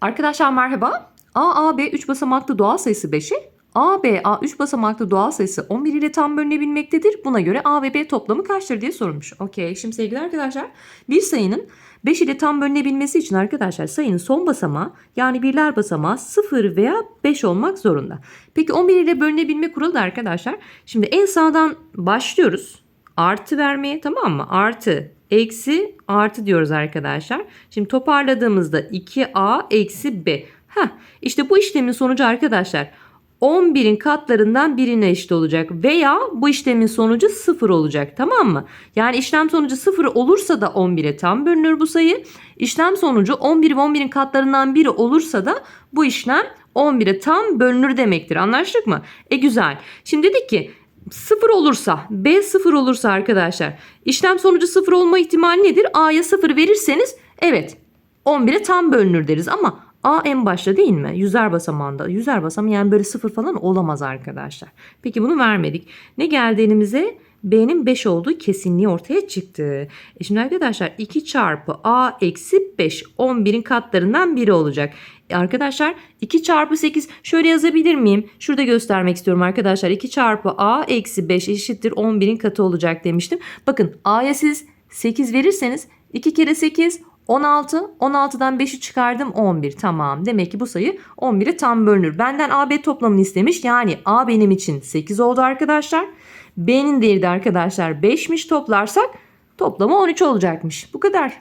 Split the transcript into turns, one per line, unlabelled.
Arkadaşlar merhaba. A, A, B 3 basamaklı doğal sayısı 5'i, A, B, A 3 basamaklı doğal sayısı 11 ile tam bölünebilmektedir. Buna göre A ve B toplamı kaçtır diye sorulmuş. Okey şimdi sevgili arkadaşlar bir sayının 5 ile tam bölünebilmesi için arkadaşlar sayının son basamağı yani birler basamağı 0 veya 5 olmak zorunda. Peki 11 ile bölünebilme kuralı da arkadaşlar şimdi en sağdan başlıyoruz. Artı vermeye tamam mı? Artı eksi artı diyoruz arkadaşlar. Şimdi toparladığımızda 2a eksi b. Heh, işte bu işlemin sonucu arkadaşlar 11'in katlarından birine eşit olacak veya bu işlemin sonucu 0 olacak tamam mı? Yani işlem sonucu 0 olursa da 11'e tam bölünür bu sayı. İşlem sonucu 11 ve 11'in katlarından biri olursa da bu işlem 11'e tam bölünür demektir. Anlaştık mı? E güzel. Şimdi dedik ki 0 olursa B 0 olursa arkadaşlar işlem sonucu 0 olma ihtimali nedir? A'ya 0 verirseniz evet 11'e tam bölünür deriz ama A en başta değil mi? Yüzer basamağında. Yüzer basamağı yani böyle 0 falan olamaz arkadaşlar. Peki bunu vermedik. Ne geldi elimize? B'nin 5 olduğu kesinliği ortaya çıktı. E şimdi arkadaşlar 2 çarpı A eksi 5 11'in katlarından biri olacak. E arkadaşlar 2 çarpı 8 şöyle yazabilir miyim? Şurada göstermek istiyorum arkadaşlar. 2 çarpı A eksi 5 eşittir 11'in katı olacak demiştim. Bakın A'ya siz 8 verirseniz 2 kere 8 16. 16'dan 5'i çıkardım 11. Tamam. Demek ki bu sayı 11'e tam bölünür. Benden AB toplamını istemiş. Yani A benim için 8 oldu arkadaşlar. B'nin değeri de arkadaşlar 5'miş toplarsak toplamı 13 olacakmış. Bu kadar.